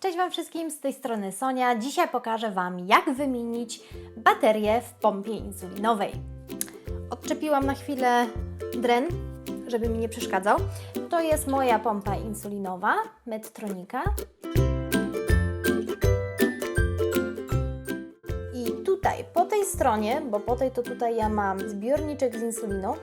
Cześć Wam wszystkim, z tej strony Sonia. Dzisiaj pokażę Wam, jak wymienić baterię w pompie insulinowej. Odczepiłam na chwilę dren, żeby mi nie przeszkadzał. To jest moja pompa insulinowa Medtronika. I tutaj, po tej stronie, bo po tej to tutaj ja mam zbiorniczek z insuliną,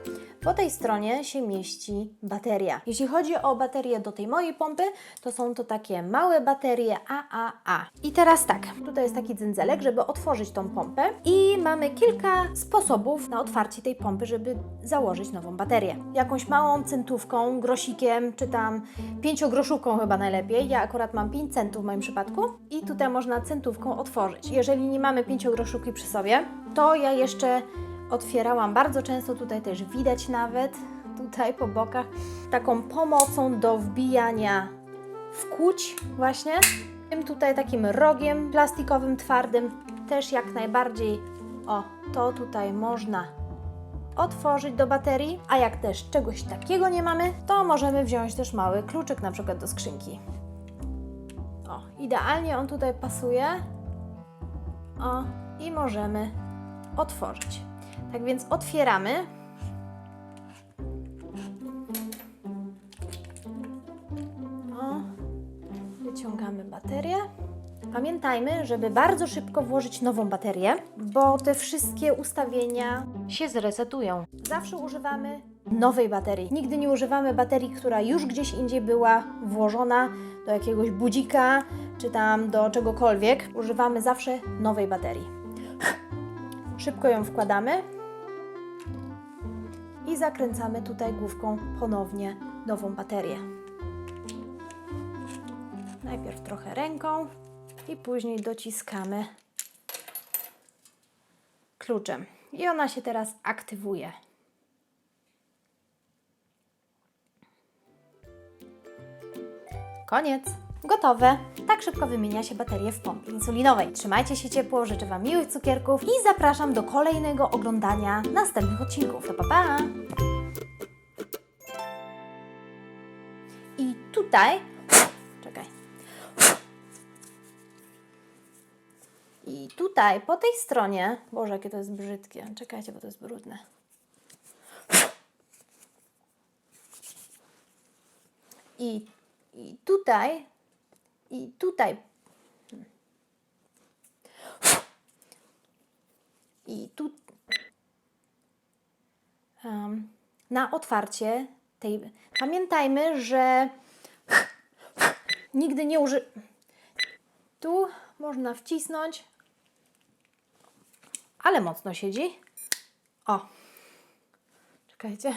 po tej stronie się mieści bateria. Jeśli chodzi o baterie do tej mojej pompy, to są to takie małe baterie AAA. I teraz tak, tutaj jest taki dzędzelek, żeby otworzyć tą pompę i mamy kilka sposobów na otwarcie tej pompy, żeby założyć nową baterię. Jakąś małą centówką, grosikiem, czy tam pięciogroszówką chyba najlepiej. Ja akurat mam 5 centów w moim przypadku i tutaj można centówką otworzyć. Jeżeli nie mamy pięciogroszówki przy sobie, to ja jeszcze otwierałam bardzo często, tutaj też widać nawet, tutaj po bokach, taką pomocą do wbijania w kłuć właśnie. Tym tutaj takim rogiem plastikowym, twardym, też jak najbardziej, o, to tutaj można otworzyć do baterii, a jak też czegoś takiego nie mamy, to możemy wziąć też mały kluczyk na przykład do skrzynki. O, idealnie on tutaj pasuje. O, i możemy otworzyć. Tak więc otwieramy. O, wyciągamy baterię. Pamiętajmy, żeby bardzo szybko włożyć nową baterię, bo te wszystkie ustawienia się zresetują. Zawsze używamy nowej baterii. Nigdy nie używamy baterii, która już gdzieś indziej była włożona do jakiegoś budzika czy tam do czegokolwiek. Używamy zawsze nowej baterii. Szybko ją wkładamy i zakręcamy tutaj główką ponownie nową baterię. Najpierw trochę ręką i później dociskamy kluczem. I ona się teraz aktywuje. Koniec. Gotowe. Tak szybko wymienia się baterie w pompie insulinowej. Trzymajcie się ciepło, życzę Wam miłych cukierków i zapraszam do kolejnego oglądania następnych odcinków. To pa, pa! I tutaj... Czekaj. I tutaj, po tej stronie... Boże, jakie to jest brzydkie. Czekajcie, bo to jest brudne. I, i tutaj i tutaj. I tu. em, na otwarcie tej. Pamiętajmy, że nigdy nie uży. Tu można wcisnąć, ale mocno siedzi. O. Czekajcie.